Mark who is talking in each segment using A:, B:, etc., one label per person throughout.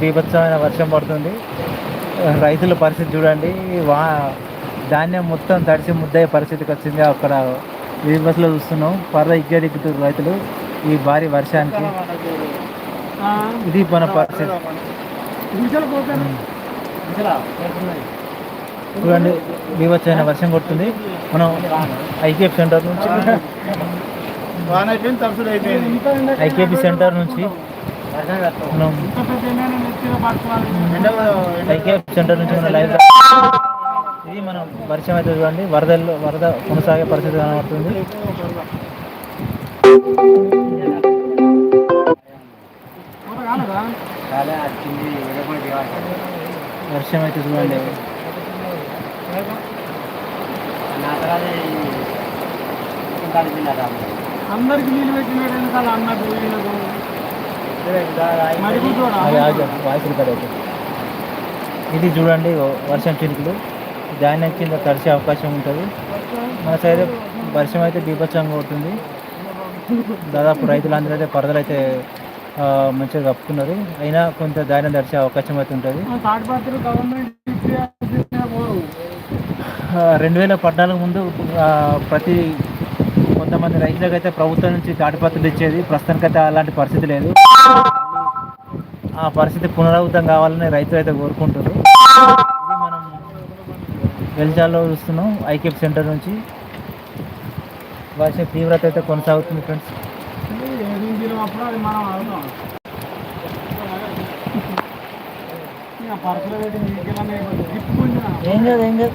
A: బీభత్సమైన వర్షం పడుతుంది. రైతుల పరిస్థితి చూడండి. వా ధాన్యం మొత్తం తడిసి ముద్దయ్యే పరిస్థితికి వచ్చింది. అక్కడ బీభత్సలో చూస్తున్నాం. పర్ర ఇగ్గడిక్కుతారు రైతులు ఈ భారీ వర్షానికి. ఇది మన పరిస్థితి. చూడండి బీభత్సమైన వర్షం కొడుతుంది. మనం ఐకేఎఫ్ సెంటర్ నుంచి ఐకేపీ సెంటర్ నుంచి సెంటర్ నుంచి మనం లైవ్ ఇది మనం పరిచయం అయితే చూడండి వరదల్లో వరద కొనసాగే పరిస్థితి కనబడుతుంది వర్షం అయితే చూడండి
B: అందరికి నీళ్ళు
A: పెట్టినట్టు అన్నట్టు ఇది చూడండి వర్షం చినుకులు. ధాన్యం కింద తడిసే అవకాశం ఉంటుంది. మన సైడ్ వర్షం అయితే బీభత్సంగా కొడుతుంది. దాదాపు రైతులందరూ అయితే పరదలు అయితే మంచిగా కప్పుతున్నారు. అయినా కొంత ధాన్యం తడిసే అవకాశం అయితే ఉంటుంది. రెండు వేల పద్నాలుగు ముందు ప్రతి కొంతమంది రైతులకు అయితే ప్రభుత్వం నుంచి తాటిపత్రులు ఇచ్చేది. ప్రస్తుతానికైతే అలాంటి పరిస్థితి లేదు. ఆ పరిస్థితి పునరావృతం కావాలని రైతులు అయితే కోరుకుంటారు మనం వెల్జాల్లో చూస్తున్నాం. ఐకేప్ సెంటర్ నుంచి వర్ష తీవ్రత అయితే కొనసాగుతుంది ఫ్రెండ్స్. ఏం కాదు ఏం కాదు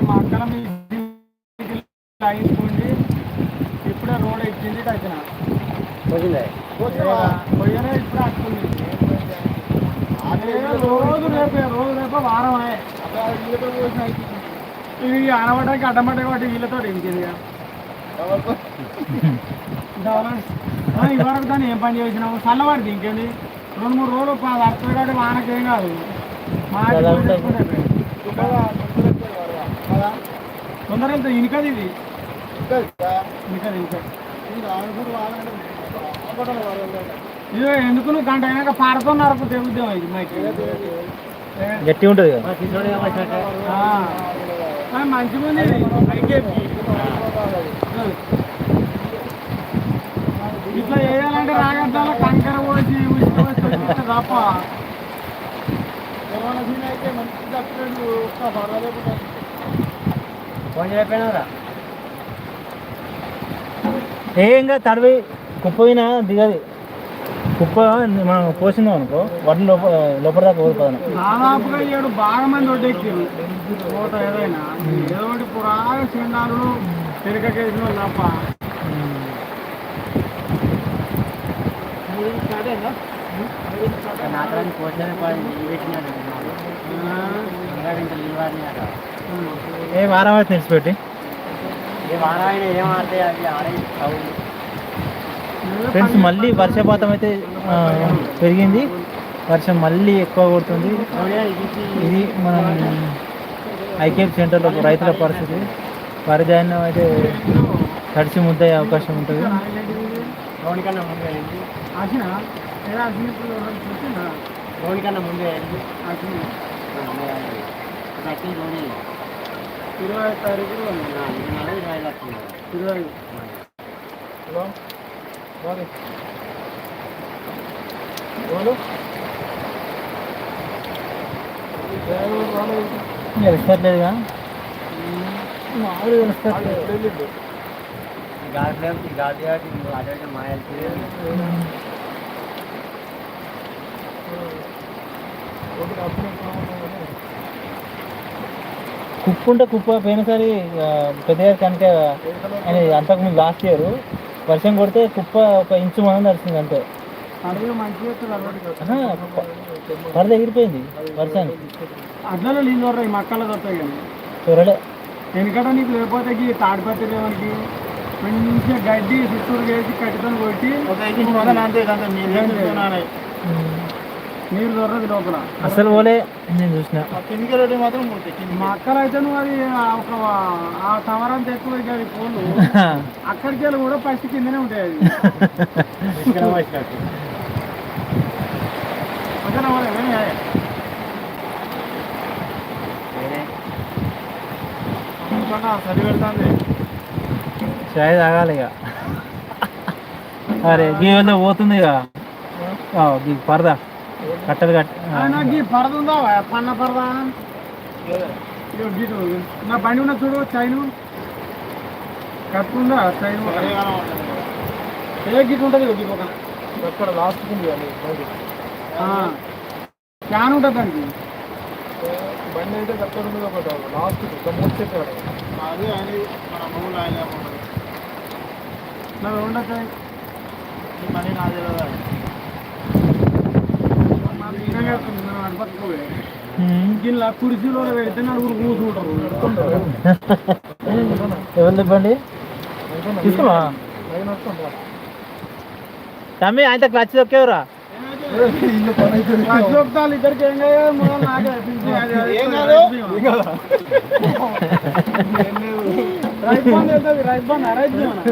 B: మా అక్కడ మీ లాగించుకోండి ఇప్పుడే రోడ్ ఎక్కింది వచ్చిన పోయినా ఇప్పుడు వస్తుంది అదే రోజు రేపే రోజు రేపే వారం ఇది అనబడడానికి అడ్డమడ్డ వాటి వీళ్ళతో ఇంకేది ఇవరకు దాన్ని ఏం పని చేసినాము చల్లవాడిది ఇంకేంది? రెండు మూడు రోజులు వస్తుంది కాబట్టి వానకేం కాదు. తొందర వెళ్తా ఇనుకది ఇది. ఇనుకది ఇనుక ఇదో ఎందుకు నువ్వు గంట అయినాక పారతో నరకు తెగుద్దాం ఇది మైకి.
A: గట్టి ఉంటుంది కదా
B: ఆ. ఇట్లా మంచిగా ఉంది ఇది. ఐకేపీ. ఇట్లా వేయాలంటే రాగద్దాల కంకర పోసి ఉసుక పోసి పెట్టిస్తే తప్ప
A: ఏంగా తడవి కుప్ప పోయినా దిగది కుప్ప మనం పోసిందాం అనుకో వడ్లు లోపల లోపల దాకా పోయిపోదాం
B: దాదాపుగా ఏడు బాగా మంది ఒడ్డెక్కిరు ఓట ఏదైనా. ఏదో ఒకటి పురాగా చెండాలు తిరగకేసిన వాళ్ళు తప్ప.
A: ఏ వారం అయితే తెలిసిపెట్టి ఫ్రెండ్స్ మళ్ళీ వర్షపాతం అయితే పెరిగింది వర్షం మళ్ళీ ఎక్కువ కొడుతుంది ఇది మనం ఐకేప్ సెంటర్లో రైతుల పరిస్థితి వరి ధాన్యం అయితే తడిసి ముద్దయ్యే అవకాశం ఉంటుంది
B: ఎవరైనా చూసిందా? ఆసిన. ఇరవై ఐదు తారీఖు ఇరవై ఐదు.
A: తెలుస్తట్లేదుగా మామూలుగా తెలుస్తట్లేదు కుప్పు ఉంటే కుప్ప పోయినసారి ఆ, పెద్దగారు కనుక అని అంతకుముందు లాస్ట్ ఇయర్ వర్షం కొడితే కుప్ప ఒక ఇంచు మనం నడిచింది అంతే. పరద ఎగిరిపోయింది వర్షానికి.
B: అట్లలో నీళ్ళు వస్తాయి మక్కలు వస్తాయి కానీ.
A: చూడలే
B: ఎందుకంటే నీకు లేకపోతే ఈ తాడిపత్రి లేవనికి మంచిగా గడ్డి చుట్టూరు వేసి కట్టితో కొట్టి నీరు దొరకదు లోపల
A: అసలు పోలే. నేను చూసిన.
B: మా అక్కలు అయితే నువ్వు అది ఆ ఒక ఆ సమరంత ఎక్కువ ఇక అది పోలు అక్కడికి వెళ్ళి కూడా ఫస్ట్ కిందనే ఉంటాయి కాదు. చలి పెడుతుంది.
A: చాయ్ తాగాలి ఇక. అరే గీ వల్ల పోతుంది ఇక? పరదా. కట్టలు కట్ ఆ,
B: నాకు ఈ పరద ఉందా? పన్న పరద? ఇదిగో గీటు నా బండి ఉన్న చూడు చైను. కట్టుందా చైన్. ఏ గీటు ఉంటుంది
A: అక్కడ లాస్ట్ ఉంది
B: ఫ్యాన్ ఉంటుంది దానికి.
A: బండి అయితే అక్కడ ఉంది ఒకటి లాస్ట్ మూడు
B: అది ఆయన మన మూడు ఆయన నాకు ఉండదు
A: మనీ నాది
B: గిన్నె కుర్చీలో పెడితే నలుగురు కూర్చుంటారు
A: ఎవరిది బండి తమ్మి ఆయన క్లచ్ దొక్కేవరా?
B: ఇద్దరికి ఏం కాదు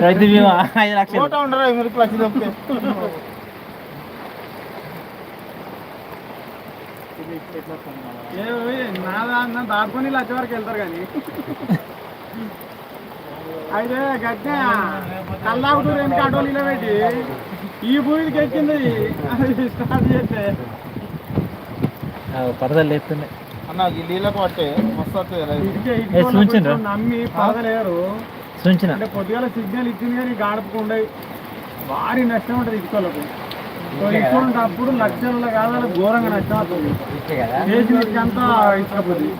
B: రైతు బీమా.
A: ఐదు లక్షలు
B: ఉండరా మీరు క్లచ్ దొక్కితే నా దాన్ని దాటుకొని లక్ష వరకు వెళ్తారు కానీ. అయితే గట్టే కల్లాకుటూరు ఎందుకు ఆటోలు ఇలా పెట్టి ఈ భూమికి ఎక్కింది స్టార్ట్ చేస్తే.
A: పరదలు లేపుతున్నాయి.
B: అన్న నీళ్ళకు పట్టే మస్తు? నమ్మి
A: సుంచిన
B: అంటే పొద్దుగాల సిగ్నల్ ఇచ్చింది కానీ గాడపకుండా భారీ నష్టం ఉంటుంది ఇటుకోళ్ళకు ఇటువంటి అప్పుడు లక్షల్లో కాదు వాళ్ళకి ఘోరంగా నష్టం అవుతుంది చేసిన అంతా ఇష్టపోతుంది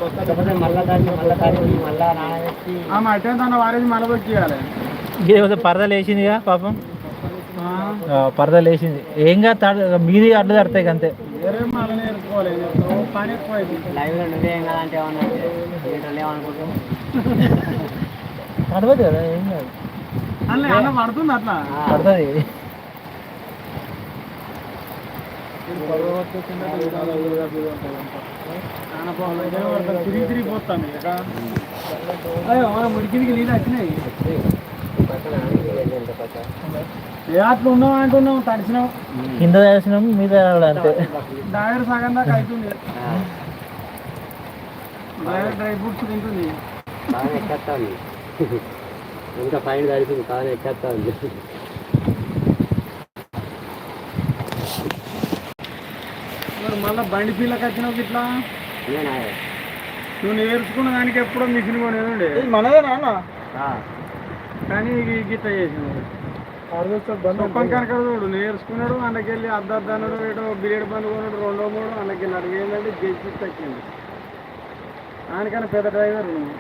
B: ఆమె అటే తన వారేది మళ్ళీ వచ్చేయాలి
A: ఏదో పరదలు వేసిందిగా పాపం? ఆ, పరదలు వేసింది. ఏంగా తాడు మీది అడ్డు తడతాయి అంతే. నడవదు కదా ఏం కాదు.
B: అన్న పడుతుంది అట్లా.
A: పడుతుంది
B: చాలా బాగుంది. ఇదే పడుతుంది. తిరిగి తిరిగి పోతాను ఇక. అయ్యో మన ముడికిడికి నీళ్ళు వచ్చినాయి. ఏ అట్లా ఉన్నాం అంటున్నాం తడిచినాం
A: కింద వేసినాం మీద అంతే.
B: డ్రైవర్ సగం దాకా అవుతుంది డ్రైవర్ డ్రై ఫ్రూట్స్ తింటుంది.
C: బాగా ఎక్కేస్తాను ఇంకా ఫైన్ కలిసింది బాగా ఎక్కేస్తాను
B: మరి మళ్ళీ బండి పిల్లకి వచ్చినావు ఇట్లా
C: నేనా?
B: నువ్వు నేర్చుకున్న దానికి ఎప్పుడో మిషన్ కొనేది ఉండే మనదే నాన్న. కానీ ఈ గీత చేసినావు కనుక చూడు నేర్చుకున్నాడు అందుకెళ్ళి అద్దద్దు అన్నాడు ఏడో బిలేడ్ బంద్ కొన్నాడు రెండో మూడు అందుకెళ్ళి అడిగి ఏంటంటే గెలిచి తగ్గింది దానికన్నా పెద్ద డ్రైవర్ నువ్వు.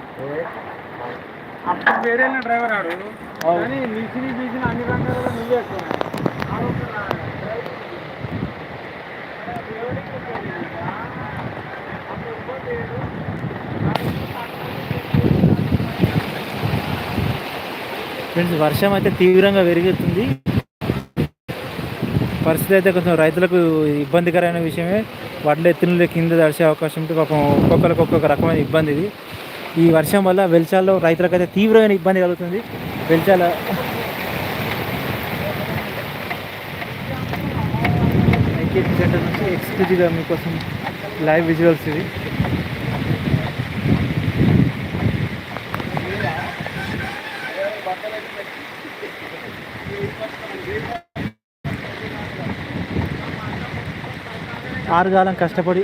B: అప్పుడు వేరే డ్రైవర్ ఆడు కానీ మిషన్ గీసిన అన్ని రంగాలలో నువ్వే
A: ఫ్రెండ్స్ వర్షం అయితే తీవ్రంగా పెరుగుతుంది పరిస్థితి అయితే కొంచెం రైతులకు ఇబ్బందికరమైన విషయమే. వడ్ల ఎత్తులు కింద దడిచే అవకాశం ఉంటే పాపం ఒక్కొక్కరికి ఒక్కొక్క రకమైన ఇబ్బంది ఇది. ఈ వర్షం వల్ల వెల్చాల్లో రైతులకైతే తీవ్రమైన ఇబ్బంది కలుగుతుంది. వెలిచాల ఐకేపీ సెంటర్ నుంచి ఎక్స్క్లూజివ్గా మీకోసం లైవ్ విజువల్స్ ఇది ఆరుగాలం కష్టపడి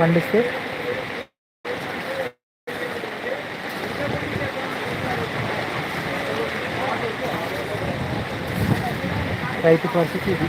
A: పండిస్తే రైతు పరిస్థితి ఇది.